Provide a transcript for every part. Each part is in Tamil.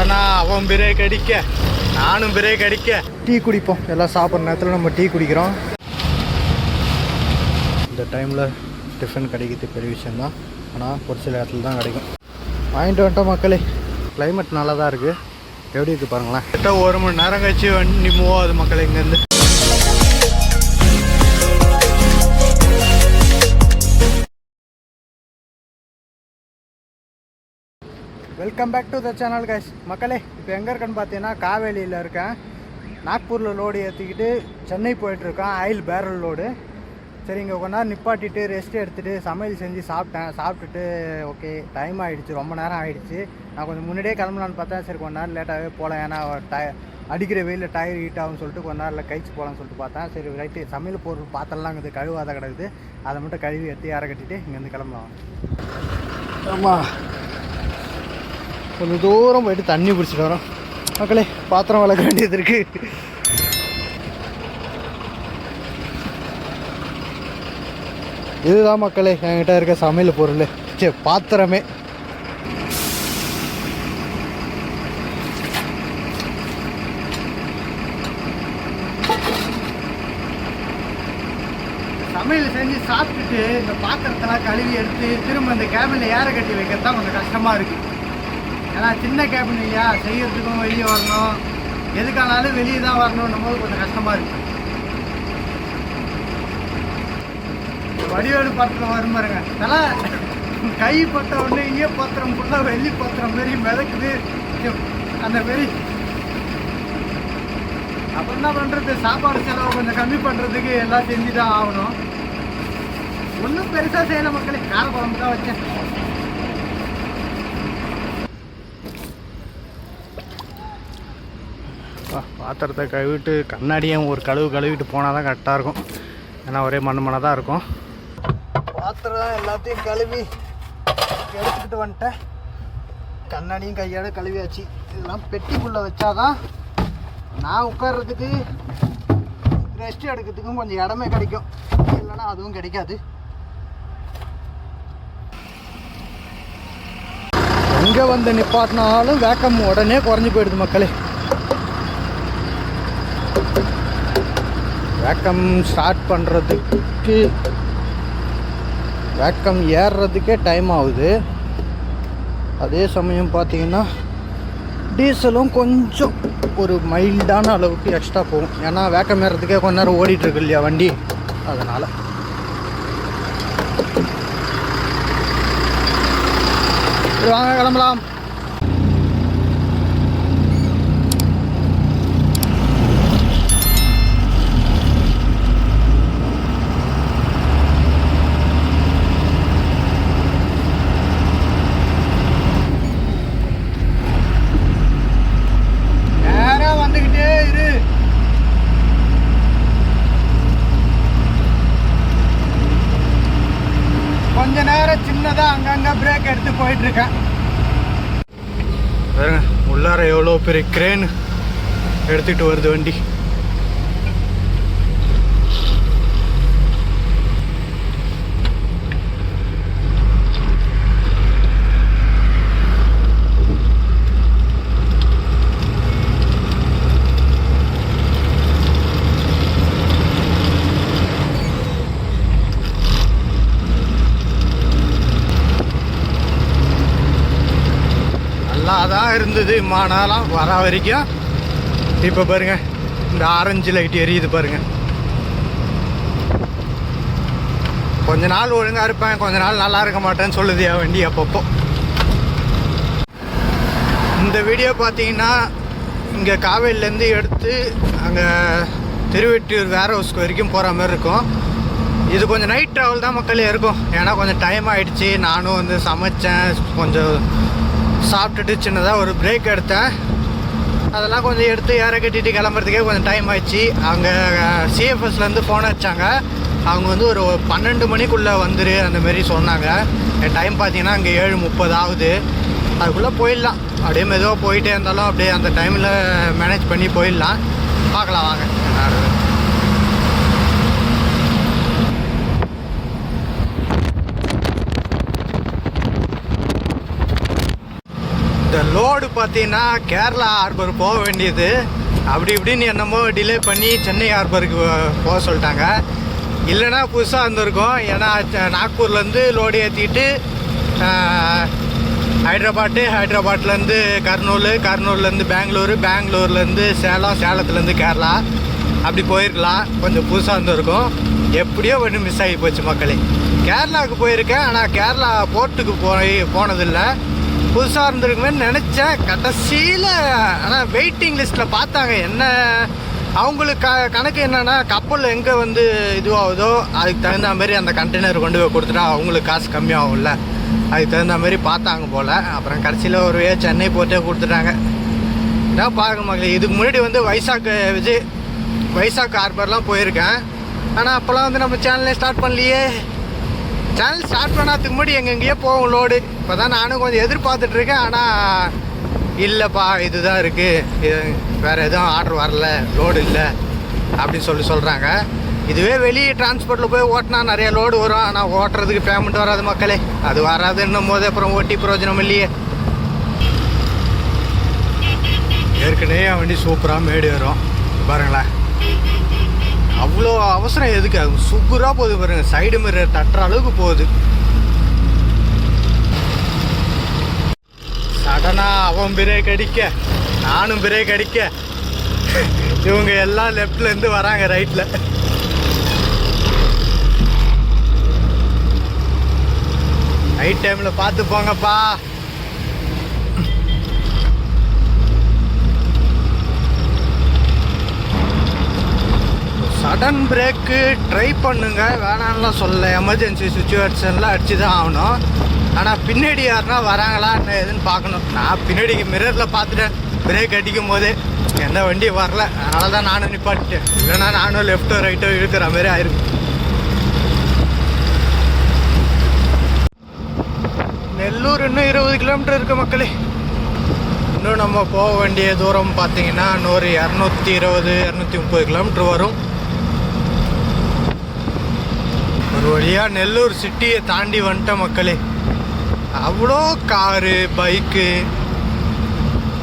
உடனே அவன் பிரேக் அடிக்க. நானும் பிரேக் அடிக்க. டீ குடிப்போம். எல்லாம் சாப்பிட்ற நேரத்தில் நம்ம டீ குடிக்கிறோம். இந்த டைமில் டிஃபன் கிடைக்கிறது பெரிய விஷயந்தான் ஆனால் ஒரு சில இடத்துல தான் கிடைக்கும். வாங்கிட்டு வந்துட்டோம் மக்களே. Climate நல்லா தான் இருக்குது எப்படி இருக்குது பாருங்களேன். கிட்ட ஒரு மணி நேரம் கழிச்சு வண்டி மூவ் ஆகுது மக்களே இங்கேருந்து. Welcome back to the channel guys மக்களே இப்போ எங்கே இருக்கேன்னு பார்த்தீங்கன்னா காவேலியில் இருக்கேன். நாக்பூரில் லோடு ஏற்றிக்கிட்டு சென்னை போயிட்டுருக்கேன் ஆயில் பேரல் லோடு சரி இங்கே கொஞ்ச நேரம் நிப்பாட்டிட்டு ரெஸ்ட் எடுத்துகிட்டு சமையல் செஞ்சு சாப்பிட்டேன். சாப்பிட்டுட்டு ஓகே டைம் ஆகிடுச்சு ரொம்ப நேரம் ஆகிடுச்சு நான் கொஞ்சம் முன்னாடியே கிளம்பலான்னு பார்த்தேன். சரி கொஞ்ச நேரம் லேட்டாகவே போகலாம். ஏன்னா டய அடிக்கிற வெயிலில் டயர் ஹீட் ஆகும்னு சொல்லிட்டு கொஞ்ச நேரம் கழிச்சு போகலான்னு சொல்லிட்டு பார்த்தேன். சரி ரைட்டு சமையல் பொருள் பாத்திரம்லாம் இருக்குது கழுவாத கிடக்குது. அதை மட்டும் கழுவி எடுத்து யாரை கட்டிட்டு இங்கேருந்து கிளம்பலாம். ஆமாம் கொஞ்சம் தூரம் போயிட்டு தண்ணி பிடிச்சிட்டு வரோம். மக்களே பாத்திரம் வளர்க்க வேண்டியது இருக்கு. இதுதான் மக்களே என்கிட்ட இருக்க சமையல் பொருள். சே பாத்திரமே. சமையல் செஞ்சு சாப்பிட்டுட்டு இந்த பாத்திரத்தெல்லாம் கழுவி எடுத்து திரும்ப இந்த கேபினில் ஏற கட்டி வைக்கிறது தான் கொஞ்சம் கஷ்டமாக இருக்குது ஏன்னா சின்ன கேபின் இல்லையா? செய்யறதுக்கும் வெளியே வரணும். எதுக்கானாலும் வெளியே தான் வரணும்னும் போது கொஞ்சம் கஷ்டமாக இருக்கு. வடிவேலு பத்திரம் வரும் பாருங்க. தலை கை பட்ட உடனே ஈய பாத்திரம் ஃபுல்லாக வெள்ளி பாத்திரம் மாரி மிதக்குது. அந்த மாரி அப்புறம் என்ன பண்ணுறது சாப்பாடு செலவு கொஞ்சம் கம்மி பண்ணுறதுக்கு எல்லாம் செஞ்சு தான் ஆகணும். ஒன்றும் பெருசாக செய்யலை மக்களே. கார குழம்பு தான் வச்சேன். பாத்திரத்தை கழுவிட்டு கண்ணாடியும் ஒரு கழுவு கழுவிட்டு போனால் தான் கரெக்டாக இருக்கும். ஏன்னா ஒரே மண் மண்ணாக தான் இருக்கும். பாத்திரம் எல்லாத்தையும் கழுவி எடுத்துக்கிட்டு வந்துட்டேன். கண்ணாடியும் கையோட கழுவியாச்சு. இதெல்லாம் பெட்டிக்குள்ளே வச்சாதான் நான் உட்கார்றதுக்கு ரெஸ்ட் எடுக்கிறதுக்கும் கொஞ்சம் இடமே கிடைக்கும். இல்லைன்னா அதுவும் கிடைக்காது. எங்கே வந்து நிப்பாட்டினாலும் வேக்கம் உடனே குறைஞ்சி போயிடுது மக்களே. வேக்கம் ஸ்டார்ட் பண்ணுறதுக்கு வேக்கம் ஏறுறதுக்கே டைம் ஆகுது. அதே சமயம் பார்த்தீங்கன்னா டீசலும் கொஞ்சம் ஒரு மைல்டான அளவுக்கு எக்ஸ்ட்ரா போகும். ஏன்னா வேக்கம் ஏறுறதுக்கே கொஞ்ச நேரம் ஓடிட்டுருக்கு இல்லையா வண்டி? அதனால். வாங்க கிளம்பலாம் நேரா வந்துக்கிட்டே இரு கொஞ்ச நேரம் சின்னதா அங்கங்க பிரேக் எடுத்து போயிட்டு இருக்கேன் பாருங்க உள்ளார எவ்வளோ பெரிய கிரேன் எடுத்துட்டு வருது வண்டி நல்லா தான் இருந்தது மானாலாம் வர வரைக்கும். இப்போ பாருங்க இந்த ஆரஞ்சு லைட் எரியுது பாருங்க. கொஞ்ச நாள் ஒழுங்காக இருப்பேன் கொஞ்ச நாள் நல்லா இருக்க மாட்டேன்னு சொல்லுது என் வண்டி அப்பப்போ. இந்த வீடியோ பார்த்தீங்கன்னா இங்கே காவேரிலேருந்து எடுத்து அங்கே திருவெட்டியூர் வேர் ஹவுஸ்க்கு வரைக்கும் போகிற மாதிரி இருக்கும். இது கொஞ்சம் நைட் ட்ராவல் தான் மக்களே இருக்கும். ஏன்னா கொஞ்சம் டைம் ஆகிடுச்சி நானும் வந்து சமைச்சேன். கொஞ்சம் சாப்பிட்டுட்டு சின்னதாக ஒரு பிரேக் எடுத்தேன். அதெல்லாம் கொஞ்சம் எடுத்து ஏற கட்டிட்டு கிளம்புறதுக்கே கொஞ்சம் டைம் ஆயிடுச்சு. அங்கே சிஎஃப்எஸ்லேருந்து ஃபோன் அடித்தாங்க அவங்க வந்து ஒரு பன்னெண்டு மணிக்குள்ளே வந்துரு அந்தமாரி சொன்னாங்க. என் டைம் பார்த்தீங்கன்னா அங்கே ஏழு முப்பது ஆகுது. அதுக்குள்ளே போயிடலாம். அப்படியே மெதுவாக போயிட்டே இருந்தாலும் அப்படியே அந்த டைமில் மேனேஜ் பண்ணி போயிடலாம். பார்க்கலாம் வாங்க என்ன ஆகுது. இந்த லோடு பார்த்தீங்கன்னா கேரளா ஹார்பர் போக வேண்டியது. அப்படி இப்படின்னு என்னமோ டிலே பண்ணி சென்னை ஹார்பருக்கு போக சொல்லிட்டாங்க. இல்லைன்னா புதுசாக இருந்திருக்கும் ஏன்னா நாக்பூர்லேருந்து லோடு ஏற்றிக்கிட்டு ஹைட்ராபாட்டு ஹைட்ராபாட்லேருந்து கர்னூல் கர்னூல்லேருந்து பெங்களூரு பெங்களூர்லேருந்து சேலம் சேலத்துலேருந்து கேரளா. அப்படி போயிருக்கலாம். கொஞ்சம் புதுசாக இருந்திருக்கும் எப்படியோ ஒன்று மிஸ் ஆகி போச்சு மக்களே. கேரளாவுக்கு போயிருக்கேன். ஆனால் கேரளா போர்ட்டுக்கு போய் போனதில்லை. புதுசாக இருந்திருக்குமேன்னு நினச்சேன். கடைசியில் ஆனால் வெயிட்டிங் லிஸ்ட்டில் பார்த்தாங்க என்ன அவங்களுக்கு க கணக்கு என்னென்னா கப்பல் எங்கே வந்து இதுவாகுதோ அதுக்கு தகுந்த மாதிரி அந்த கண்டெய்னர் கொண்டு போய் கொடுத்துட்டா அவங்களுக்கு காசு கம்மியாகும்ல. அதுக்கு தகுந்த மாதிரி பார்த்தாங்க போல். அப்புறம் கடைசியில் ஒரு வே சென்னை போட்டே கொடுத்துட்டாங்க. நான் பார்க்க மக்களே இதுக்கு முன்னாடி வந்து வைசாக் விஜய் வைசாக் ஹார்பர்லாம் போயிருக்கேன். ஆனால் அப்போல்லாம் வந்து நம்ம சேனலே ஸ்டார்ட் பண்ணலையே. சேனல் ஸ்டார்ட் பண்ணாதுக்கு முன்னாடி எங்கெங்கேயோ போகும் லோடு இப்போ தான் நானும் கொஞ்சம் எதிர்பார்த்துட்ருக்கேன். ஆனால் இல்லைப்பா இதுதான் இருக்குது இது வேறு எதுவும் ஆர்டர் வரல. லோடு இல்லை. அப்படின்னு சொல்லி சொல்கிறாங்க இதுவே வெளியே டிரான்ஸ்போர்ட்டில் போய் ஓட்டினா நிறைய லோடு வரும். ஆனால் ஓட்டுறதுக்கு பேமெண்ட் வராது மக்களே. அது வராதுன்னும் போது அப்புறம் ஓட்டி பிரயோஜனம் இல்லையே. ஏற்கனவே என் வண்டி சூப்பராக மேடு வரும் பாருங்களேன். அவ்வளோ அவசரம் எதுக்கு? அது சுக்குராக போகுது பாருங்க. சைடு மிரர் தட்டுற அளவுக்கு போகுது. சடனாக அவன் பிரேக் அடிக்க. நானும் பிரேக் அடிக்க. இவங்க எல்லாம் லெஃப்ட்லேருந்து வராங்க ரைட்டில் நைட் டைமில் பார்த்து போங்கப்பா. சடன் பிரேக்கு ட்ரை பண்ணுங்க. வேணாம்லாம் சொல்ல எமர்ஜென்சி சுச்சுவேஷன்லாம் அடிச்சு தான் ஆகணும். ஆனால் பின்னாடி யாருன்னா வராங்களா என்ன ஏதுன்னு பார்க்கணும். நான் பின்னாடி மிரரில் பார்த்துட்டேன். பிரேக் அடிக்கும் போதே எந்த வண்டியும் வரல. அதனால தான் நானும் நிப்பாட்டிட்டேன். இல்லைன்னா நானும் லெஃப்ட்டோ ரைட்டோ இழுக்கிற மாதிரி ஆயிருக்கும் நெல்லூர் இன்னும் இருபது கிலோமீட்டர் இருக்கு மக்களே. இன்னும் நம்ம போக வேண்டிய தூரம் பார்த்தீங்கன்னா இன்னொரு இரநூத்தி இருபது இரநூத்தி முப்பது கிலோமீட்டர் வரும். ஒரு வழியாக நெல்லூர் சிட்டியை தாண்டி வந்துட்ட மக்களே அவ்வளோ காரு பைக்கு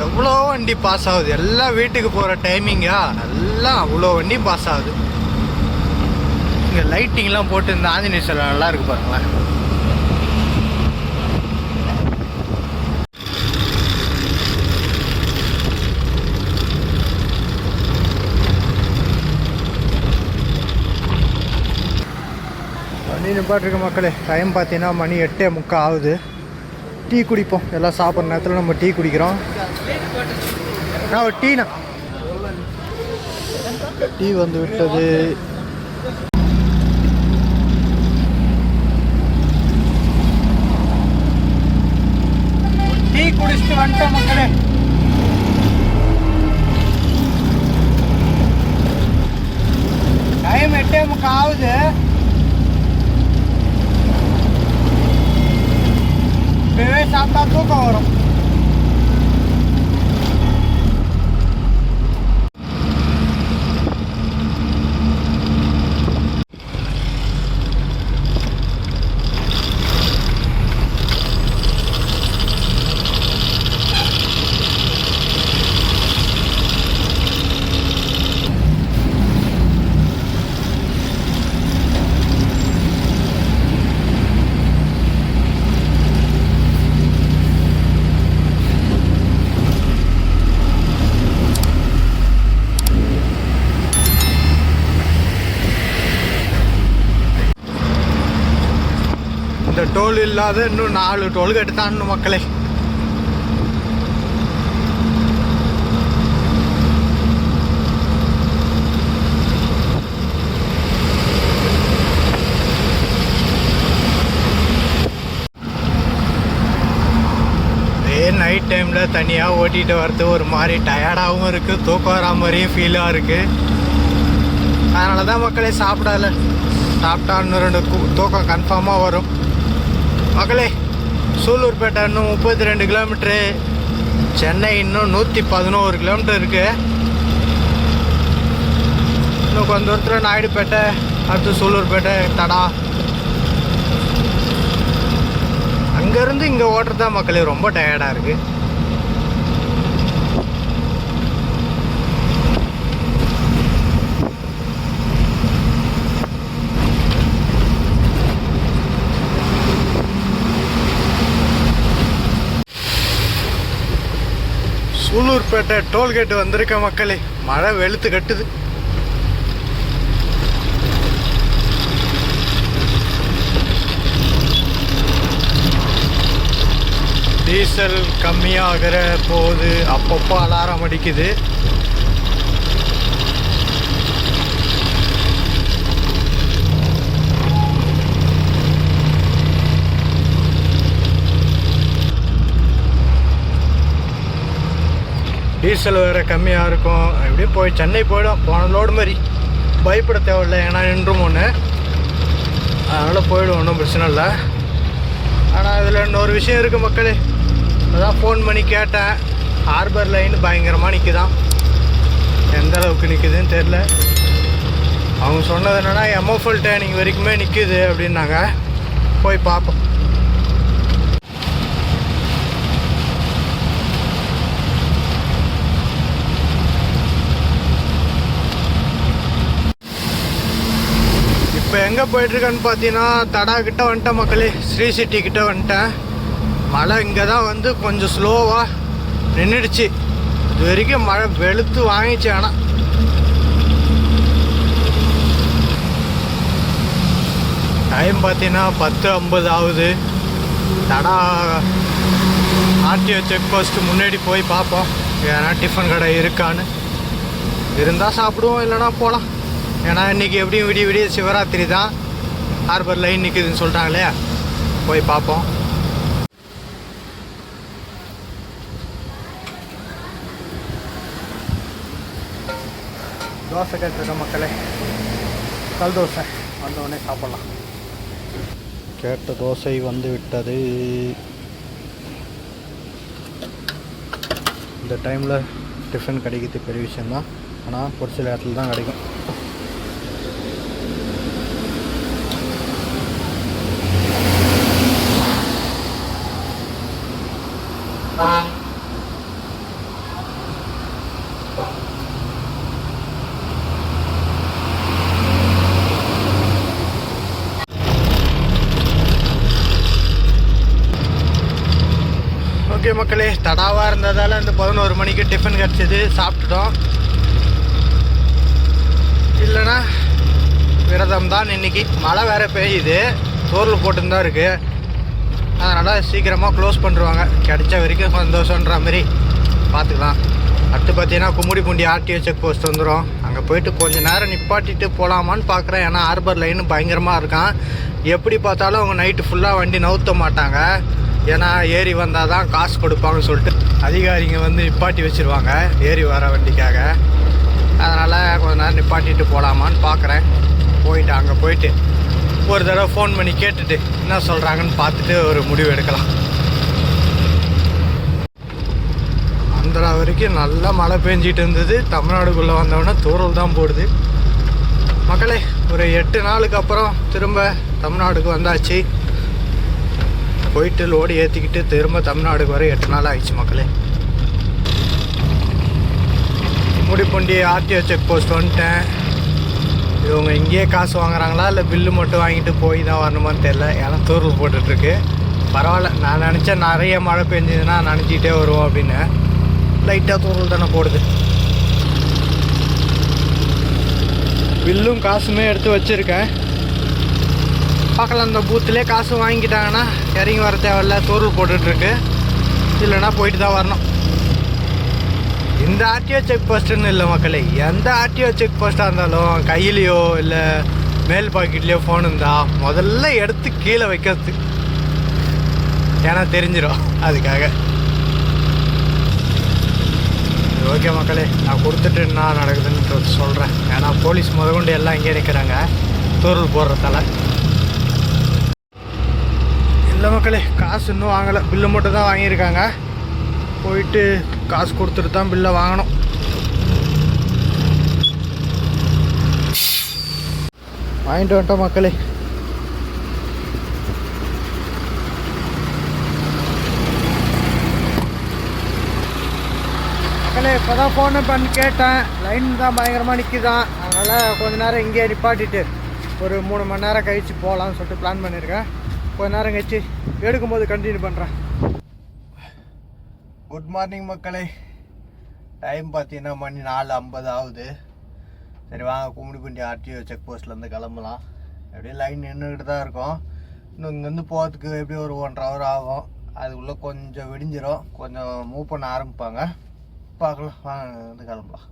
எவ்வளோ வண்டி பாஸ் ஆகுது. எல்லாம் வீட்டுக்கு போகிற டைமிங்கா எல்லாம் அவ்வளோ வண்டி பாஸ் ஆகுது. இங்கே லைட்டிங்லாம் போட்டு இந்த ஆஞ்சநேயர் நல்லா இருக்கு பாருங்களேன் வண்டி நிப்பாட்டிருக்க மக்களே டைம் பார்த்தீங்கன்னா மணி எட்டே முக்கால் ஆகுது. டீ குடிப்போம். எல்லாம் சாப்பிட்ற நேரத்தில் நம்ம டீ குடிக்கிறோம். நான் ஒரு டீனா டீ வந்து விட்டது. டீ குடிச்சிட்டு வந்துட்டோம் மக்களே. டைம் எட்டே முக்கால் ஆகுது. இப்பவே சாப்பிட்டா தூக்கம் வரும் இந்த டோல் இல்லாத இன்னும் நாலு டோல்கேட் தான் மக்களே. நைட் டைமில் தனியாக ஓட்டிகிட்டு வர்றது ஒரு மாதிரி டயர்டாகவும் இருக்குது தூக்கம் வரா மாதிரியும் ஃபீலாக இருக்குது அதனால தான் மக்களே சாப்பிடலை சாப்பிட்டா இன்னும் ரெண்டு தூக்கம் கன்ஃபார்மாக வரும். மக்களே சூலூர்பேட்டை இன்னும் முப்பத்தி ரெண்டு கிலோமீட்ரு சென்னை இன்னும் நூற்றி பதினோரு கிலோமீட்டர் இருக்குது இன்னும் கொஞ்ச தூரத்தில் நாயுடுபேட்டை அடுத்து சூலூர்பேட்டை தடா. அங்கேருந்து இங்கே ஓட்டுறது தான் மக்களே ரொம்ப டயர்டாக இருக்குது உள்ளூர்பேட்டை டோல்கேட் வந்திருக்க மக்களே மழை வெளுத்து கட்டுது. டீசல் கம்மியாகிற போது அப்பப்போ அலாரம் அடிக்குது. டீசல் வேறு கம்மியாக இருக்கும். எப்படியும் போய் சென்னை போயிடும். போன லோடு மாதிரி. பயப்பட தேவையில்லை. ஏன்னா நின்றும் ஒன்று அதனால் போயிடும். ஒன்றும் பிரச்சனை இல்லை. ஆனால் இதில் இன்னொரு விஷயம் இருக்குது மக்களே. அதான் ஃபோன் பண்ணி கேட்டேன். ஹார்பர் லைன் பயங்கரமாக நிற்குதான் எந்த அளவுக்கு நிற்குதுன்னு தெரில அவங்க சொன்னது என்னென்னா எம்எஃப்எல் டேனிங் வரைக்குமே நிற்குது அப்படின்னாங்க. போய் பார்ப்போம். இப்போ எங்கே போயிட்டுருக்கேன்னு பார்த்தீங்கன்னா தடா கிட்ட வந்துட்டேன் மக்களே. ஸ்ரீ சிட்டி கிட்ட வந்துட்டேன். மழை இங்கே தான் வந்து கொஞ்சம் ஸ்லோவாக நின்றுடுச்சு இது வரைக்கும் மழை வெளுத்து வாங்கிச்சு ஆனால் டைம் பார்த்தீங்கன்னா பத்து ஐம்பது ஆகுது. தடா ஆர்டிஓ செக் போஸ்ட்டு முன்னாடி போய் பார்ப்போம். ஏன்னா டிஃபன் கடை இருக்கான்னு. இருந்தால் சாப்பிடுவோம் இல்லைன்னா போகலாம் ஏன்னா இன்றைக்கி எப்படியும் விடிய விடிய சிவராத்திரி தான். ஹார்பர் லைன் நிற்குதுன்னு சொல்லிட்டாங்களே போய் பார்ப்போம். தோசை கேட்டிருக்க மக்களே கல் தோசை வந்தவுடனே சாப்பிட்லாம். கேட்ட தோசை வந்து விட்டது. இந்த டைமில் டிஃபன் கிடைக்கிறது பெரிய விஷயந்தான் ஆனால் ஒரு சில இடத்துல தான் கிடைக்கும் ஓகே மக்களே தடாவாக இருந்ததால் அந்த பதினோரு மணிக்கு டிஃபன் கிடச்சிது சாப்பிட்டுட்டோம். இல்லைன்னா விரதம் தான் இன்னைக்கு. மழை வேற பெய்யுது. தோரில் போட்டுன்னு இருக்குது அதனால் சீக்கிரமாக க்ளோஸ் பண்ணுருவாங்க. கிடைச்ச வரைக்கும் சந்தோஷன்ற மாதிரி பார்த்துக்கலாம். அடுத்து பார்த்தீங்கன்னா கும்முடிப்பூண்டி ஆர்டிஓ செக் போஸ்ட் வந்துடும் அங்கே போயிட்டு கொஞ்சம் நேரம் நிப்பாட்டிட்டு போகலாமான்னு பார்க்குறேன். ஏன்னா ஹார்பர் லைன் பயங்கரமாக இருக்கான். எப்படி பார்த்தாலும் அவங்க நைட்டு ஃபுல்லாக வண்டி நவுத்த மாட்டாங்க. ஏன்னா ஏறி வந்தால் தான் காசு கொடுப்பாங்கன்னு சொல்லிட்டு அதிகாரிங்க வந்து நிப்பாட்டி வச்சுருவாங்க. ஏறி வர வண்டிக்காக. அதனால் கொஞ்ச நேரம் நிப்பாட்டிட்டு போகலாமான்னு பார்க்குறேன் போயிட்டு அங்கே போயிட்டு ஒரு தடவை ஃபோன் பண்ணி கேட்டுட்டு என்ன சொல்கிறாங்கன்னு பார்த்துட்டு ஒரு முடிவு எடுக்கலாம். ஆந்திரா வரைக்கும் நல்லா மழை பெஞ்சிட்டு இருந்தது. தமிழ்நாடுக்குள்ளே வந்தவொடனே தூரல் தான் போடுது. மக்களே ஒரு எட்டு நாளுக்கு அப்புறம் திரும்ப தமிழ்நாடுக்கு வந்தாச்சு. போயிட்டு லோடு ஏற்றிக்கிட்டு திரும்ப தமிழ்நாடுக்கு வர எட்டு நாள் ஆயிடுச்சு மக்களே. முடிப்பொண்டி ஆர்டிஓ செக் போஸ்ட் வந்துட்டேன். இவங்க இங்கேயே காசு வாங்குறாங்களா? இல்லை பில்லு மட்டும் வாங்கிட்டு போய் தான் வரணுமான்னு தெரில ஏன்னா தூர்வு போட்டுட்ருக்கு. பரவாயில்ல. நான் நினச்சேன் நிறைய மழை பெஞ்சதுன்னா நினச்சிக்கிட்டே வருவோம் அப்படின்னு. லைட்டாக தூரல் தானே போடுது. பில்லும் காசுமே எடுத்து வச்சுருக்கேன். பார்க்கலாம் இந்த பூத்துலேயே காசு வாங்கிக்கிட்டாங்கன்னா இறங்கி வர தேவையில்ல தூரல் போட்டுட்ருக்கு. இல்லைன்னா போயிட்டு தான் வரணும். இந்த ஆர்டிஓ செக் போஸ்ட்டுன்னு இல்லை மக்களே எந்த ஆர்டிஓ செக் போஸ்ட்டாக இருந்தாலும் கையிலையோ இல்லை மேல் பாக்கெட்லேயோ ஃபோன் இருந்தால் முதல்ல எடுத்து கீழே வைக்கிறது. ஏன்னா தெரிஞ்சிடும் அதுக்காக. ஓகே மக்களே நான் கொடுத்துட்டு என்ன நடக்குதுன்னு சொல்கிறேன் ஏன்னா போலீஸ் முதற்கொண்டு எல்லாம் இங்கே நிற்கிறாங்க தூரல் போடுறதால. இல்லை மக்களே காசு இன்னும் வாங்கலை. பில்லு மட்டும் தான் வாங்கியிருக்காங்க. போயிட்டு காசு கொடுத்துட்டு தான் பில்லை வாங்கணும். வாங்கிட்டு வந்துட்டோம் மக்களே. மக்களே இப்போ தான் ஃபோன் பண்ணி கேட்டேன். லைன் தான் பயங்கரமாக நிற்கிதான் அதனால் கொஞ்ச நேரம் இங்கேயே நிப்பாட்டிட்டு ஒரு மூணு மணி நேரம் கழித்து போகலான்னு சொல்லிட்டு பிளான் பண்ணியிருக்கேன். கொஞ்ச நேரம் கழிச்சு எடுக்கும்போது கண்டினியூ பண்ணுறேன் குட் மார்னிங் மக்களே. டைம் பார்த்தீங்கன்னா மணி நாலு ஐம்பது ஆகுது. சரி வாங்க கும்மிடிப்பண்டி ஆர்டிஓ செக் போஸ்ட்லேருந்து கிளம்பலாம். அப்படியே லைன் நின்றுக்கிட்டு தான் இருக்கும். இன்னும் இங்கேருந்து போகிறதுக்கு எப்படியும் ஒரு ஒன்றரை ஹவர் ஆகும். அதுக்குள்ளே கொஞ்சம் விடிஞ்சிரும். கொஞ்சம் மூவ் பண்ண ஆரம்பிப்பாங்க. பார்க்கலாம். வாங்க வந்து கிளம்பலாம்.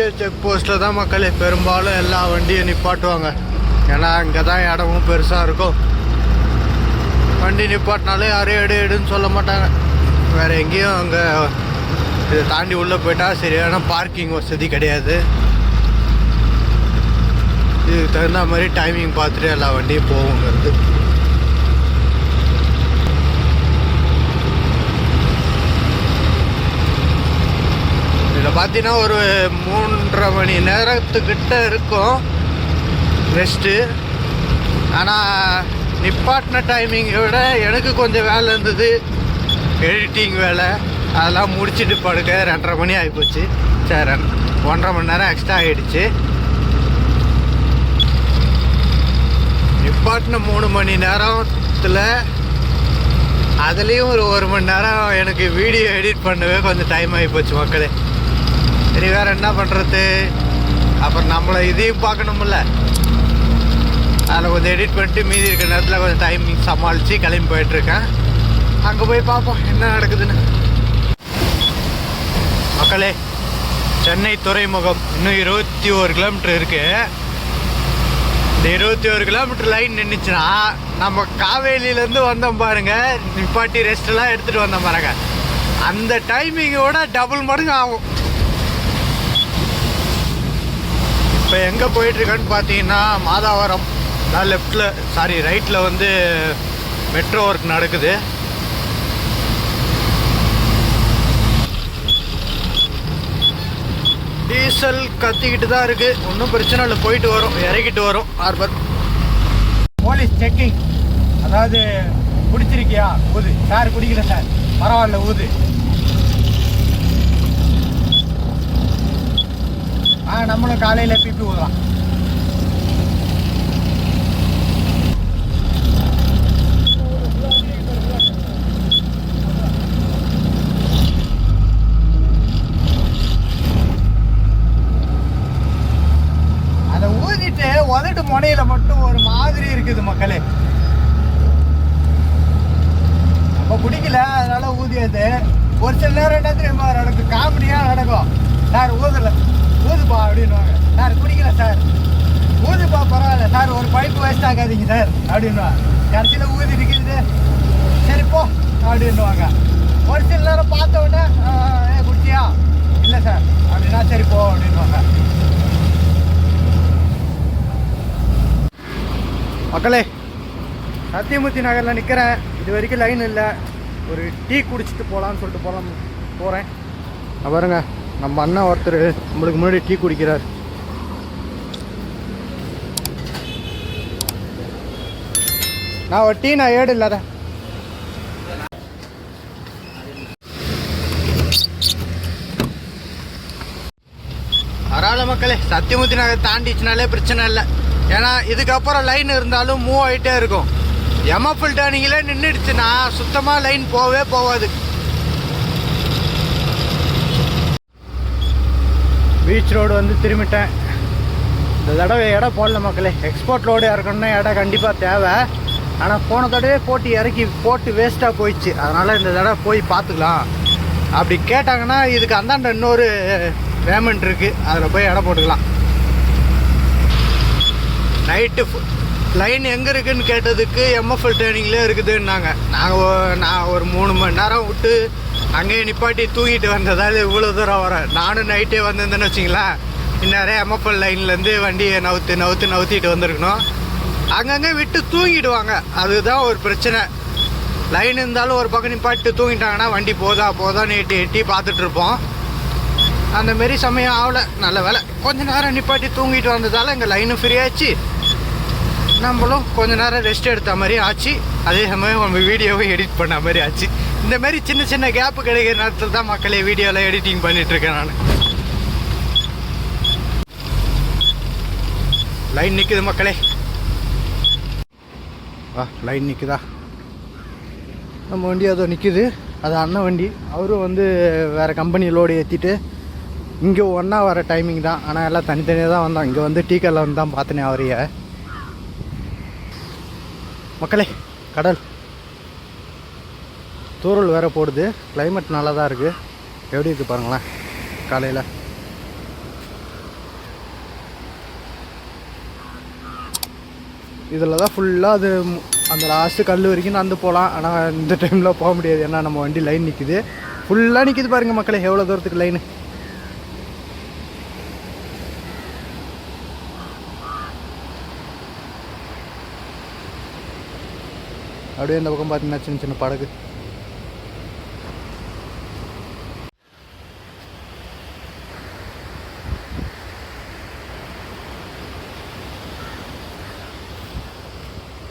ஆர்டிஓ செக் போஸ்ட்டில் தான் மக்களே பெரும்பாலும் எல்லா வண்டியும் நிப்பாட்டுவாங்க. ஏன்னா அங்கே தான் இடமும் பெருசாக இருக்கும். வண்டி நிப்பாட்டினாலே யாரும் எடு எடுன்னு சொல்ல மாட்டாங்க. வேறு எங்கேயும் அங்கே இதை தாண்டி உள்ளே போயிட்டால் சரியான பார்க்கிங் வசதி கிடையாது. இதுக்கு தகுந்த மாதிரி டைமிங் பார்த்துட்டு எல்லா வண்டியும் போகுங்கிறது இதில் பார்த்தீங்கன்னா ஒரு மூன்றரை மணி நேரத்துக்கிட்ட இருக்கும் ரெஸ்ட்டு ஆனால் நிப்பாட்டின டைமிங்கை விட எனக்கு கொஞ்சம் வேலை இருந்தது. எடிட்டிங் வேலை. அதெல்லாம் முடிச்சுட்டு படுக்க ரெண்டரை மணி ஆகிப்போச்சு சரி ஒன்றரை மணி நேரம் எக்ஸ்ட்ரா ஆகிடுச்சு நிப்பாட்டின மூணு மணி நேரத்தில் அதுலேயும் ஒரு ஒரு மணி நேரம் எனக்கு வீடியோ எடிட் பண்ணவே கொஞ்சம் டைம் ஆகிப்போச்சு மக்களே. சரி வேற என்ன பண்ணுறது அப்புறம் நம்மளை இதையும் பார்க்கணும்ல. அதில் கொஞ்சம் எடிட் பண்ணிட்டு மீதி இருக்கிற நேரத்தில் கொஞ்சம் டைமிங் சமாளித்து கிளம்பி போயிட்டுருக்கேன். அங்கே போய் பார்ப்போம் என்ன நடக்குதுன்னு. மக்களே சென்னை துறைமுகம் இன்னும் இருபத்தி ஒரு கிலோமீட்டர் இருக்குது இந்த இருபத்தி ஒரு கிலோமீட்டர் லைன் நின்றுச்சுன்னா நம்ம காவேரியிலேருந்து வந்தோம் பாருங்க. நிப்பாட்டி ரெஸ்ட்லாம் எடுத்துகிட்டு வந்தோம் பாருங்க. அந்த டைமிங்கோட டபுள் மடங்கு ஆகும். இப்போ எங்கே போயிட்டுருக்கேன்னு பார்த்தீங்கன்னா மாதாவரம். நான் லெஃப்டில் சாரி ரைட்டில் வந்து மெட்ரோ ஒர்க் நடக்குது. டீசல் கத்திக்கிட்டு தான் இருக்குது ஒன்றும் பிரச்சனை இல்லை போயிட்டு வரும். இறக்கிட்டு வரும் ஹார்பர் போலீஸ் செக்கிங் அதாவது குடிச்சிருக்கியா? ஊது. சார் குடிக்கல சார். பரவாயில்ல ஊது. நம்மளும் காலையில் பிபி ஊதலாம் அதை ஊதிட்டு உதட்டு முனையில மட்டும் ஒரு மாதிரி இருக்குது மக்களே நம்ம குடிக்கல அதனால ஊதியது ஒரு சில நேரம் என்ன தெரியுமா நடக்கும் காமெடியா நடக்கும் சார் ஊதல ஊதுப்பா அப்படின்னுவாங்க சார் குடிக்கல சார் ஊதுப்பா பரவாயில்ல சார் ஒரு பைப்பு வேஸ்ட் ஆகாதீங்க சார் அப்படின்னுவாங்க கடைசியில் ஊதி இருக்குது சரி போ அப்படின்னுவாங்க ஒரு சில நேரம் பார்த்த உடனே "ஆ, ஏ குடிச்சியா இல்லை சார் அப்படின்னா சரி போ அப்படின்னுவாங்க மக்களே சத்தியமூர்த்தி நகரில் நிற்கிறேன் இது வரைக்கும் லைன் இல்லை. ஒரு டீ குடிச்சிட்டு போகலான்னு சொல்லிட்டு போகலாம் போகிறேன் பாருங்க நம்ம அண்ணன் ஒருத்தர் நம்மளுக்கு முன்னாடி டீ குடிக்கிறார். நான் ஒரு டீ நான் ஏடு இல்லாத. பரவாயில்ல மக்களே சத்தியமூர்த்தி நகர் தாண்டிச்சுனாலே பிரச்சனை இல்லை. ஏன்னா இதுக்கப்புறம் லைன் இருந்தாலும் மூவ் ஆகிட்டே இருக்கும். எமஃபில் டேர்னிங்கில் நின்றுடுச்சுன்னா சுத்தமாக லைன் போகவே போகாது பீச் ரோடு வந்து திரும்பிட்டேன். இந்த தடவை இடம் போடல மக்களே. எக்ஸ்போர்ட் ரோடு இறக்கணும்னா இடம் கண்டிப்பாக தேவை. ஆனால் போன தடவை போட்டு இறக்கி போட்டு வேஸ்ட்டாக போயிடுச்சு. அதனால் இந்த தடவை போய் பார்த்துக்கலாம். அப்படி கேட்டாங்கன்னா இதுக்கு அந்தாண்ட இன்னொரு பேமெண்ட் இருக்குது அதில் போய் இடம் போட்டுக்கலாம். நைட்டு லைன் எங்கே இருக்குன்னு கேட்டதுக்கு எம்எஃப்எல் ட்ரைனிங்லேயே இருக்குதுன்னாங்க. நாங்கள் நான் ஒரு மூணு மணி நேரம் விட்டு அங்கேயே நிப்பாட்டி தூங்கிட்டு வந்ததால் இவ்வளோ தூரம் வரேன் நானும் நைட்டே வந்திருந்தேன்னு வச்சிங்களேன். இந்நேரம் எம்எஃப்எல் லைன்லேருந்து வண்டியை நவுத்து நவுத்து நவுத்திட்டு வந்திருக்கணும். அங்கங்கே விட்டு தூங்கிடுவாங்க. அதுதான் ஒரு பிரச்சனை. லைன் இருந்தாலும் ஒரு பக்கம் நிப்பாட்டு தூங்கிட்டாங்கன்னா வண்டி போதா போதான்னு எட்டி எட்டி பார்த்துட்ருப்போம் அந்தமாரி அந்த மாரி சமயம் ஆகலை. நல்ல வேலை கொஞ்ச நேரம் நிப்பாட்டி தூங்கிட்டு வந்ததால் இங்கே லைனும் ஃப்ரீ ஆச்சு நம்மளும் கொஞ்ச நேரம் ரெஸ்ட் எடுத்த மாதிரி ஆச்சு. அதே சமயம் நம்ம வீடியோவை எடிட் பண்ண மாதிரி ஆச்சு. இந்த மாதிரி சின்ன சின்ன கேப்பு கிடைக்கிற நேரத்தில் தான் மக்களே வீடியோவில் எடிட்டிங் பண்ணிகிட்ருக்கேன் நான். லைன் நிற்குது மக்களே. ஆ லைன் நிற்குதா நம்ம வண்டி அதோ நிற்குது அது அண்ணன் வண்டி. அவரும் வந்து வேறு கம்பெனி லோடு ஏற்றிட்டு இங்கே ஒன்றா வர டைமிங் தான். ஆனால் எல்லாம் தனித்தனியாக தான் வந்தோம். இங்கே வந்து டீக்கல்ல வந்து தான் பார்த்தனே அவரைய. மக்களே கடல். தூரல் வேற போடுது. கிளைமேட் நல்லா தான் இருக்குது எப்படி இருக்குது பாருங்களேன் காலையில். இதில் தான் ஃபுல்லாக அது அந்த லாஸ்ட்டு கல் வரைக்கும் நடந்து போகலாம். ஆனால் இந்த டைமில் போக முடியாது. ஏன்னா நம்ம வண்டி லைன் நிற்குது ஃபுல்லாக நிற்கிது பாருங்கள் மக்களே எவ்வளோ தூரத்துக்கு லைனு அப்படியே இந்த பக்கம் பார்த்தீங்கன்னா சின்ன சின்ன படகு.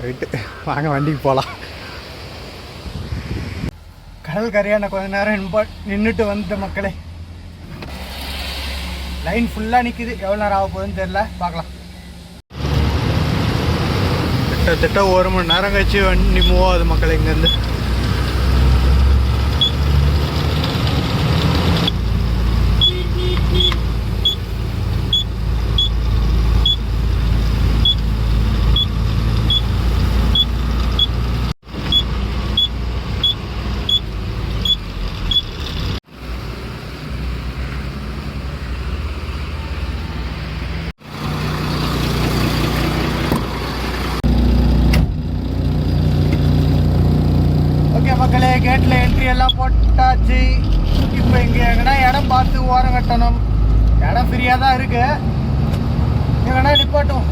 ரைட்டு. வாங்க வண்டிக்கு போகலாம் கடல் கரையான கொஞ்ச நேரம் நின்றுட்டு வந்துட்ட மக்களே. லைன் ஃபுல்லாக நிற்கிது எவ்வளோ நேரம் ஆக போகுதுன்னு தெரில பார்க்கலாம். கிட்டத்தட்ட ஒரு மணி நேரம் கழிச்சு வண்டி மூவ் ஆகுது மக்கள் இங்கேருந்து. ஓகே மக்களே கேட்டில் என்ட்ரி எல்லாம் போட்டாச்சு. இப்போ இங்கே எங்கன்னா இடம் பார்த்து ஓரம் கட்டணும். இடம் ஃப்ரீயாக தான் இருக்கு. எங்கன்னா நிப்பாட்டும்.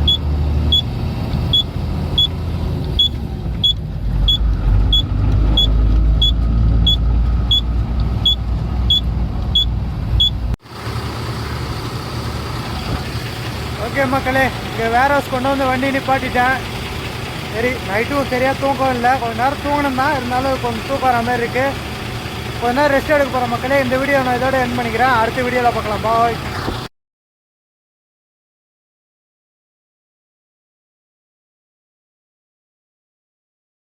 ஓகே மக்களே இங்கே வேர் ஹவுஸ் கொண்டு வந்து வண்டி நிப்பாட்டிட்டேன். சரி நைட்டும் சரியாக தூக்கம் இல்லை. கொஞ்ச நேரம் தூங்கணும் தான் இருந்தாலும் கொஞ்சம் தூக்கம் வர மாதிரி இருக்குது கொஞ்ச நேரம் ரெஸ்ட் எடுக்க போகிற மக்களே இந்த வீடியோ நான் இதோட என் பண்ணிக்கிறேன். அடுத்த வீடியோவில் பார்க்கலாம். பாய்